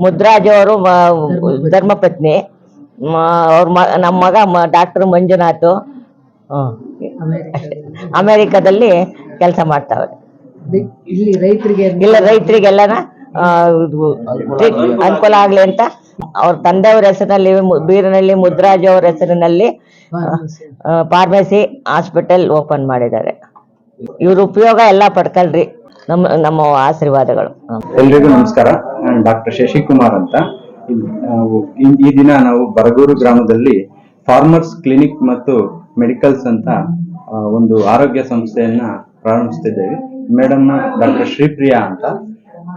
ಮುದ್ರಾಜ್ ಅವರು ಧರ್ಮಪತ್ನಿ. ಅವ್ರ ಮ ನಮ್ಮ ಮಗ ಡಾಕ್ಟರ್ ಮಂಜುನಾಥ್. ಅಮೆರಿಕದಲ್ಲಿ ಕೆಲಸ ಮಾಡ್ತಾವ್ರೆ. ಇಲ್ಲಿ ರೈತರಿಗೆ ಇಲ್ಲ ರೈತರಿಗೆಲ್ಲನ ಆ, ಇದು ಟ್ರೀಟ್- ಅನುಕೂಲ ಆಗ್ಲಿ ಅಂತ. ಅವ್ರ ತಂದೆಯವ್ರ ಹೆಸರಿನಲ್ಲಿ ಬೀರಿನಲ್ಲಿ ಮುದ್ರಾಜ್ ಅವ್ರ ಹೆಸರಿನಲ್ಲಿ ಫಾರ್ಮಸಿ ಹಾಸ್ಪಿಟಲ್ ಓಪನ್ ಮಾಡಿದ್ದಾರೆ. ಇವ್ರ ಉಪಯೋಗ ಎಲ್ಲ ಪಡ್ಕೊಳ್ರಿ. ನಮ್ಮ ನಮ್ಮ ಆಶೀರ್ವಾದಗಳು. ಎಲ್ರಿಗೂ ನಮಸ್ಕಾರ. ನಾನು ಡಾಕ್ಟರ್ ಶಶಿಕುಮಾರ್ ಅಂತ. ಈ- ಈ ದಿನ ನಾವು ಬರಗೂರು ಗ್ರಾಮದಲ್ಲಿ ಫಾರ್ಮರ್ಸ್ ಕ್ಲಿನಿಕ್ ಮತ್ತು ಮೆಡಿಕಲ್ಸ್ ಅಂತ ಒಂದು ಆರೋಗ್ಯ ಸಂಸ್ಥೆಯನ್ನ ಪ್ರಾರಂಭಿಸ್ತಿದ್ದೇವೆ. ಮೇಡಮ್ ಡಾಕ್ಟರ್ ಶ್ರೀಪ್ರಿಯಾ ಅಂತ.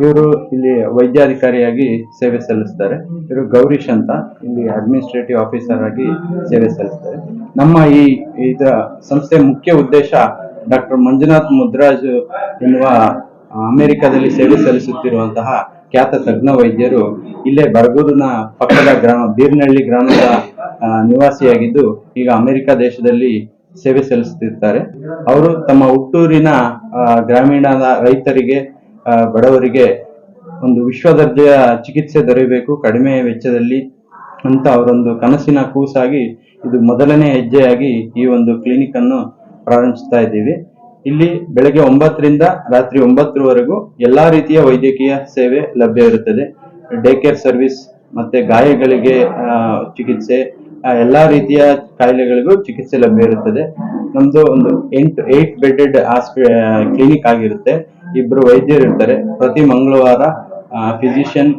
ಇವರು ಇಲ್ಲಿ ವೈದ್ಯಾಧಿಕಾರಿಯಾಗಿ ಸೇವೆ ಸಲ್ಲಿಸ್ತಾರೆ. ಇವರು ಗೌರೀಶ್ ಅಂತ. ಇಲ್ಲಿ ಅಡ್ಮಿನಿಸ್ಟ್ರೇಟಿವ್ ಆಫೀಸರ್ ಆಗಿ ಸೇವೆ ಸಲ್ಲಿಸ್ತಾರೆ. ನಮ್ಮ ಈ ಇದರ ಸಂಸ್ಥೆ ಮುಖ್ಯ ಉದ್ದೇಶ ಡಾಕ್ಟರ್ ಮಂಜುನಾಥ್ ಮುದ್ರಾಜ್ ಎನ್ನುವ ಅಮೆರಿಕದಲ್ಲಿ ಸೇವೆ ಸಲ್ಲಿಸುತ್ತಿರುವಂತಹ ಖ್ಯಾತ ತಜ್ಞ ವೈದ್ಯರು ಇಲ್ಲೇ ಬರಗೂರಿನ ಪಕ್ಕದ ಗ್ರಾಮ, ಬೀರ್ನಹಳ್ಳಿ ಗ್ರಾಮದ ನಿವಾಸಿಯಾಗಿದ್ದು ಈಗ ಅಮೆರಿಕ ದೇಶದಲ್ಲಿ ಸೇವೆ ಸಲ್ಲಿಸುತ್ತಿರ್ತಾರೆ ಅವರು ತಮ್ಮ ಹುಟ್ಟೂರಿನ ಗ್ರಾಮೀಣದ ರೈತರಿಗೆ ಬಡವರಿಗೆ ಒಂದು ವಿಶ್ವ ದರ್ಜೆಯ ಚಿಕಿತ್ಸೆ ದೊರೆಯಬೇಕು, ಕಡಿಮೆ ವೆಚ್ಚದಲ್ಲಿ ಅಂತ ಅವರೊಂದು ಕನಸಿನ ಕೂಸಾಗಿ ಇದು ಮೊದಲನೇ ಹೆಜ್ಜೆಯಾಗಿ ಈ ಒಂದು ಕ್ಲಿನಿಕ್ ಅನ್ನು ಪ್ರಾರಂಭಿಸ್ತಾ ಇದ್ದೀವಿ. ಇಲ್ಲಿ ಬೆಳಗ್ಗೆ ಒಂಬತ್ತರಿಂದ ರಾತ್ರಿ ಒಂಬತ್ತರವರೆಗೂ ಎಲ್ಲಾ ರೀತಿಯ ವೈದ್ಯಕೀಯ ಸೇವೆ ಲಭ್ಯ ಇರುತ್ತದೆ. ಡೇ ಕೇರ್ ಸರ್ವಿಸ್ ಮತ್ತೆ ಗಾಯಗಳಿಗೆ ಚಿಕಿತ್ಸೆ ಎಲ್ಲಾ ರೀತಿಯ ಕಾಯಿಲೆಗಳಿಗೂ ಚಿಕಿತ್ಸೆ ಲಭ್ಯ ಇರುತ್ತದೆ. ನಮ್ದು ಒಂದು ಎಂಟು ಏಟ್ ಬೆಡೆಡ್ ಕ್ಲಿನಿಕ್ ಆಗಿರುತ್ತೆ. ಇಬ್ರು ವೈದ್ಯರು ಇರ್ತಾರೆ. ಪ್ರತಿ ಮಂಗಳವಾರ ಫಿಸಿಷಿಯನ್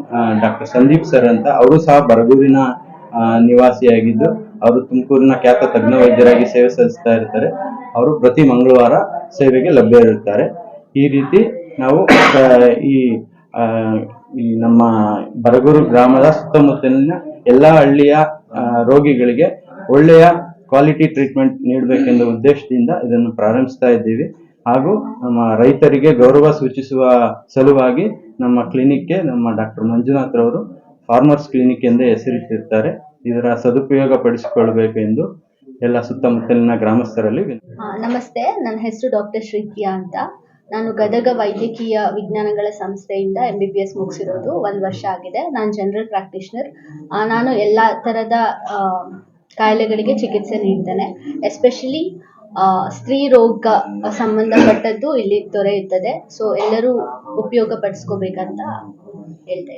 ಡಾಕ್ಟರ್ ಸಂದೀಪ್ ಸರ್ ಅಂತ ಅವರು ಸಹ ಬರಗೂರಿನ ನಿವಾಸಿಯಾಗಿದ್ದು, ಅವರು ತುಮಕೂರಿನ ಖ್ಯಾತ ತಜ್ಞ ವೈದ್ಯರಾಗಿ ಸೇವೆ ಸಲ್ಲಿಸ್ತಾ ಇರ್ತಾರೆ. ಅವರು ಪ್ರತಿ ಮಂಗಳವಾರ ಸೇವೆಗೆ ಲಭ್ಯ ಇರುತ್ತಾರೆ. ಈ ರೀತಿ ನಾವು ಈ ಈ ನಮ್ಮ ಬರಗೂರು ಗ್ರಾಮದ ಸುತ್ತಮುತ್ತಲಿನ ಎಲ್ಲ ಹಳ್ಳಿಯ ರೋಗಿಗಳಿಗೆ ಒಳ್ಳೆಯ ಕ್ವಾಲಿಟಿ ಟ್ರೀಟ್ಮೆಂಟ್ ನೀಡಬೇಕೆಂಬ ಉದ್ದೇಶದಿಂದ ಇದನ್ನು ಪ್ರಾರಂಭಿಸ್ತಾ ಇದ್ದೀವಿ. ಹಾಗೂ ನಮ್ಮ ರೈತರಿಗೆ ಗೌರವ ಸೂಚಿಸುವ ಸಲುವಾಗಿ ನಮ್ಮ ಕ್ಲಿನಿಕ್ಗೆ ನಮ್ಮ ಡಾಕ್ಟರ್ ಮಂಜುನಾಥ್ ರವರು ಫಾರ್ಮರ್ಸ್ ಕ್ಲಿನಿಕ್ ಎಂದೇ ಹೆಸರಿಟ್ಟಿರ್ತಾರೆ. ಇದರ ಸದುಪಯೋಗ ಪಡಿಸಿಕೊಳ್ಳಬೇಕು ಎಂದು ಎಲ್ಲ ಸುತ್ತಮುತ್ತಲಿನ ಗ್ರಾಮಸ್ಥರಲ್ಲಿ ನಮಸ್ತೆ, ನನ್ನ ಹೆಸರು ಡಾಕ್ಟರ್ ಶ್ರೀಪ್ರಿಯಾ ಅಂತ. ನಾನು ಗದಗ ವೈದ್ಯಕೀಯ ವಿಜ್ಞಾನಗಳ ಸಂಸ್ಥೆಯಿಂದ ಎಂ ಬಿ ಬಿ ಎಸ್ ಮುಗಿಸಿರೋದು. ಒಂದು ವರ್ಷ ಆಗಿದೆ. ನಾನು ಜನರಲ್ ಪ್ರಾಕ್ಟೀಷನರ್ ನಾನು ಎಲ್ಲ ಥರದ ಕಾಯಿಲೆಗಳಿಗೆ ಚಿಕಿತ್ಸೆ ನೀಡ್ತೇನೆ. ಎಸ್ಪೆಷಲಿ ಸ್ತ್ರೀ ರೋಗ ಸಂಬಂಧಪಟ್ಟದ್ದು ಇಲ್ಲಿ ದೊರೆಯುತ್ತದೆ. ಸೊ ಎಲ್ಲರೂ ಉಪಯೋಗ ಪಡಿಸ್ಕೋಬೇಕಂತ ಹೇಳ್ತಾ